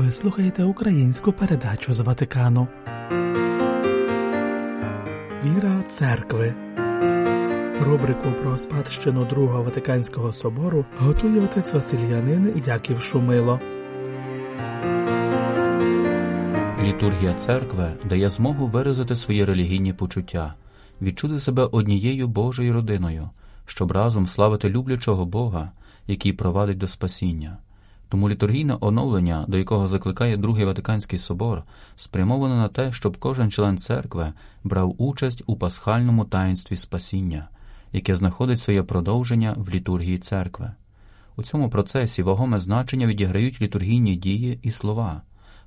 Ви слухаєте українську передачу з Ватикану. Віра церкви. Рубрику про спадщину Другого Ватиканського собору готує отець Васильянин Яків Шумило. Літургія церкви дає змогу виразити свої релігійні почуття, відчути себе однією Божою родиною, щоб разом славити люблячого Бога, який провадить до спасіння. Тому літургійне оновлення, до якого закликає Другий Ватиканський собор, спрямоване на те, щоб кожен член церкви брав участь у пасхальному таїнстві спасіння, яке знаходить своє продовження в літургії церкви. У цьому процесі вагоме значення відіграють літургійні дії і слова.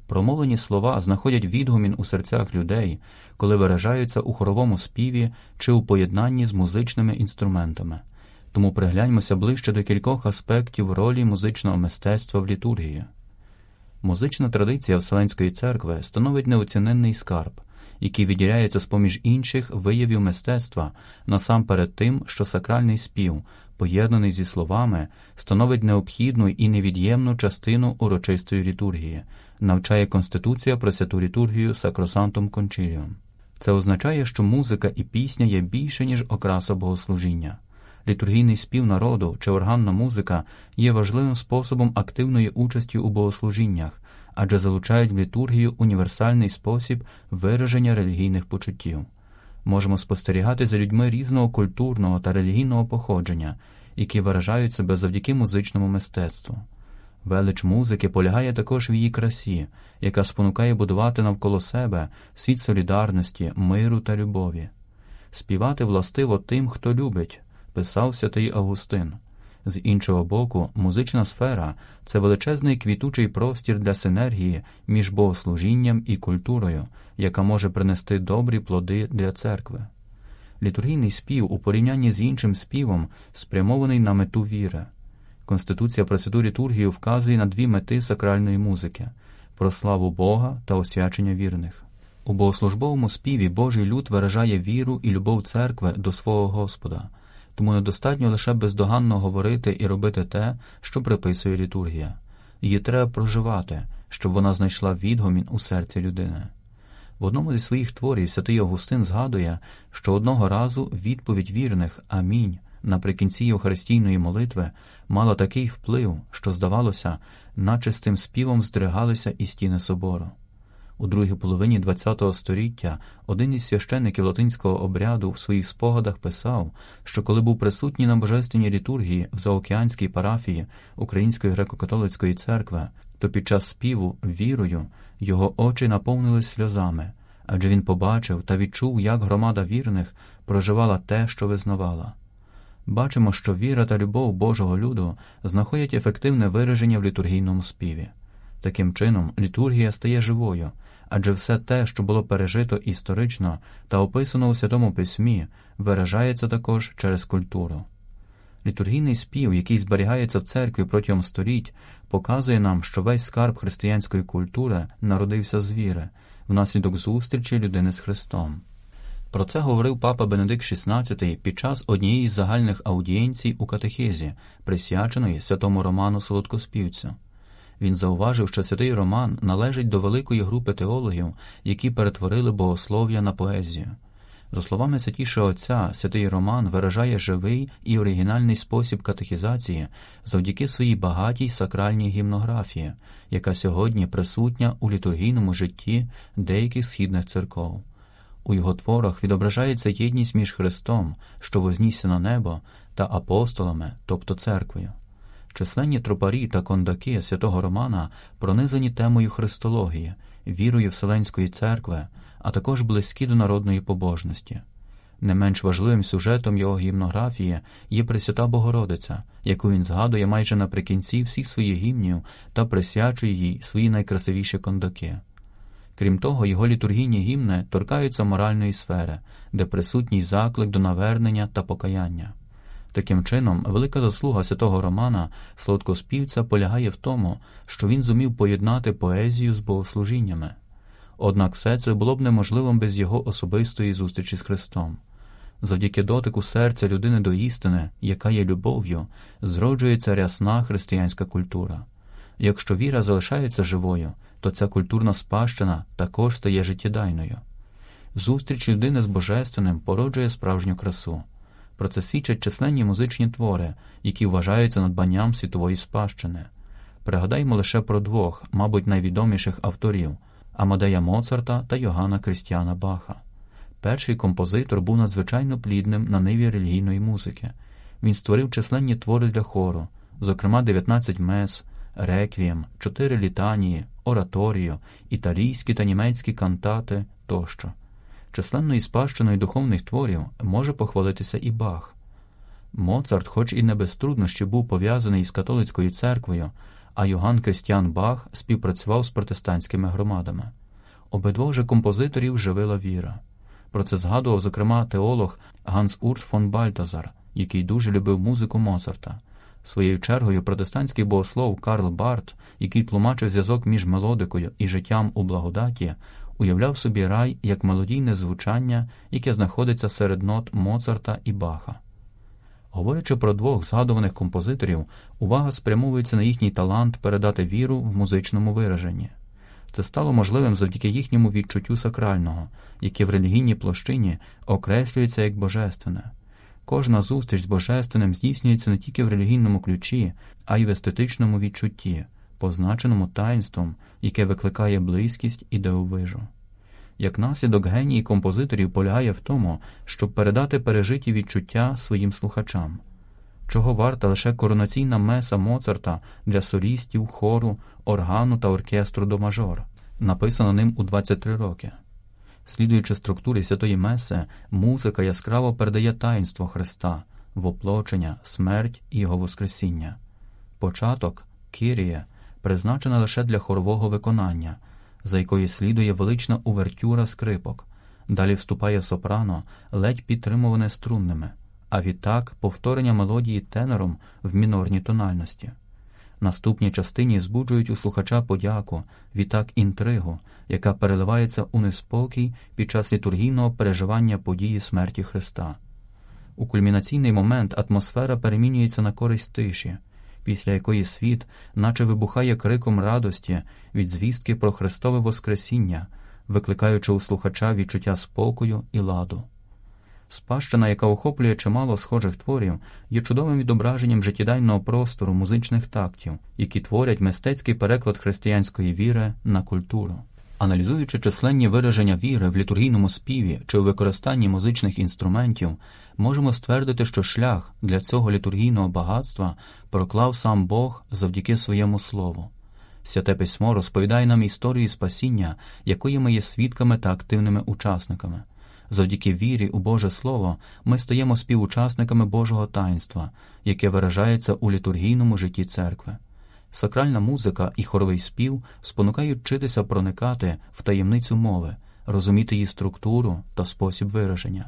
Промовлені слова знаходять відгумін у серцях людей, коли виражаються у хоровому співі чи у поєднанні з музичними інструментами. Тому пригляньмося ближче до кількох аспектів ролі музичного мистецтва в літургії. Музична традиція Вселенської церкви становить неоціненний скарб, який відділяється з поміж інших виявів мистецтва насамперед тим, що сакральний спів, поєднаний зі словами, становить необхідну і невід'ємну частину урочистої літургії, навчає Конституція про святу літургію Сакросантом Кончиліум. Це означає, що музика і пісня є більше, ніж окраса богослужіння. Літургійний спів народу чи органна музика є важливим способом активної участі у богослужіннях, адже залучають в літургію універсальний спосіб вираження релігійних почуттів. Можемо спостерігати за людьми різного культурного та релігійного походження, які виражають себе завдяки музичному мистецтву. Велич музики полягає також в її красі, яка спонукає будувати навколо себе світ солідарності, миру та любові. Співати властиво тим, хто любить, писав святий Августин. З іншого боку, музична сфера це величезний квітучий простір для синергії між богослужінням і культурою, яка може принести добрі плоди для церкви. Літургійний спів у порівнянні з іншим співом спрямований на мету віри. Конституція про святу літургію вказує на дві мети сакральної музики про славу Бога та освячення вірних. У богослужбовому співі Божий люд виражає віру і любов церкви до свого Господа, тому недостатньо лише бездоганно говорити і робити те, що приписує літургія. Її треба проживати, щоб вона знайшла відгомін у серці людини. В одному зі своїх творів святий Августин згадує, що одного разу відповідь вірних Амінь наприкінці Євхаристійної молитви мала такий вплив, що, здавалося, наче з цим співом здригалися і стіни собору. У другій половині ХХ століття один із священників латинського обряду в своїх спогадах писав, що коли був присутній на божественній літургії в заокеанській парафії Української греко-католицької церкви, то під час співу вірою його очі наповнились сльозами, адже він побачив та відчув, як громада вірних проживала те, що визнавала. Бачимо, що віра та любов Божого люду знаходять ефективне вираження в літургійному співі. Таким чином, літургія стає живою, адже все те, що було пережито історично та описано у Святому Письмі, виражається також через культуру. Літургійний спів, який зберігається в церкві протягом століть, показує нам, що весь скарб християнської культури народився з віри, внаслідок зустрічі людини з Христом. Про це говорив папа Бенедикт XVI під час однієї з загальних аудієнцій у катехизі, присвяченої святому Роману Солодкоспівцю. Він зауважив, що святий Роман належить до великої групи теологів, які перетворили богослов'я на поезію. За словами святішого Отця, святий Роман виражає живий і оригінальний спосіб катехізації завдяки своїй багатій сакральній гімнографії, яка сьогодні присутня у літургійному житті деяких східних церков. У його творах відображається єдність між Христом, що вознісся на небо, та апостолами, тобто церквою. Численні тропарі та кондаки святого Романа пронизані темою христології, вірою Вселенської церкви, а також близькі до народної побожності. Не менш важливим сюжетом його гімнографії є Пресвята Богородиця, яку він згадує майже наприкінці всіх своїх гімнів та присвячує їй свої найкрасивіші кондаки. Крім того, його літургійні гімни торкаються моральної сфери, де присутній заклик до навернення та покаяння. Таким чином, велика заслуга святого Романа, Солодкоспівця, полягає в тому, що він зумів поєднати поезію з богослужіннями. Однак все це було б неможливим без його особистої зустрічі з Христом. Завдяки дотику серця людини до істини, яка є любов'ю, зроджується рясна християнська культура. Якщо віра залишається живою, то ця культурна спадщина також стає життєдайною. Зустріч людини з Божественним породжує справжню красу. Про це свідчать численні музичні твори, які вважаються надбанням світової спадщини. Пригадаймо лише про двох, мабуть, найвідоміших авторів Амадея Моцарта та Йоганна Крістіана Баха. Перший композитор був надзвичайно плідним на ниві релігійної музики. Він створив численні твори для хору, зокрема 19 мес, реквієм, чотири літанії, ораторію, італійські та німецькі кантати тощо. Численною спадщиною духовних творів може похвалитися і Бах. Моцарт, хоч і не без труднощів, був пов'язаний із католицькою церквою, а Йоганн Крістіан Бах співпрацював з протестантськими громадами. Обидвох же композиторів живила віра. Про це згадував, зокрема, теолог Ганс Урс фон Бальтазар, який дуже любив музику Моцарта. Своєю чергою протестантський богослов Карл Барт, який тлумачив зв'язок між мелодикою і життям у благодаті, уявляв собі рай як мелодійне звучання, яке знаходиться серед нот Моцарта і Баха. Говорячи про двох згадуваних композиторів, увага спрямовується на їхній талант передати віру в музичному вираженні. Це стало можливим завдяки їхньому відчуттю сакрального, яке в релігійній площині окреслюється як божественне. Кожна зустріч з божественним здійснюється не тільки в релігійному ключі, а й в естетичному відчутті, позначеному таїнством, яке викликає близькість і дивовижу. Як наслідок генії композиторів полягає в тому, щоб передати пережиті відчуття своїм слухачам, чого варта лише коронаційна меса Моцарта для солістів, хору, органу та оркестру до мажор, написана ним у 23 роки. Слідуючи структурі святої Меси, музика яскраво передає таїнство Христа, воплочення, смерть і Його Воскресіння. Початок Кірія призначена лише для хорового виконання, за якою слідує велична увертюра скрипок, далі вступає сопрано, ледь підтримуване струнними, а відтак повторення мелодії тенором в мінорній тональності. Наступній частині збуджують у слухача подяку, відтак інтригу, яка переливається у неспокій під час літургійного переживання події смерті Христа. У кульмінаційний момент атмосфера перемінюється на користь тиші, після якої світ, наче вибухає криком радості від звістки про Христове Воскресіння, викликаючи у слухача відчуття спокою і ладу. Спадщина, яка охоплює чимало схожих творів, є чудовим відображенням життєдайного простору музичних тактів, які творять мистецький переклад християнської віри на культуру. Аналізуючи численні вираження віри в літургійному співі чи у використанні музичних інструментів, можемо ствердити, що шлях для цього літургійного багатства проклав сам Бог завдяки своєму слову. Святе письмо розповідає нам історію спасіння, якої ми є свідками та активними учасниками. Завдяки вірі у Боже Слово ми стаємо співучасниками Божого таїнства, яке виражається у літургійному житті церкви. Сакральна музика і хоровий спів спонукають вчитися проникати в таємницю мови, розуміти її структуру та спосіб вираження.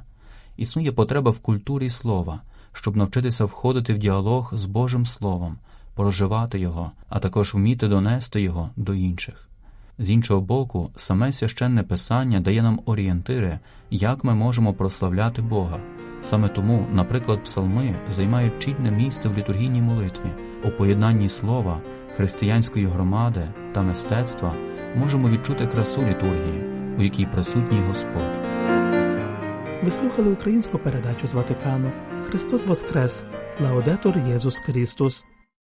Існує потреба в культурі слова, щоб навчитися входити в діалог з Божим Словом, проживати його, а також вміти донести його до інших. З іншого боку, саме священне писання дає нам орієнтири, як ми можемо прославляти Бога. Саме тому, наприклад, псалми займають чільне місце в літургійній молитві, у поєднанні слова, християнської громади та мистецтва можемо відчути красу літургії, у якій присутній Господь. Ви слухали українську передачу з Ватикану Христос Воскрес! Лаудетор Єсус Христос!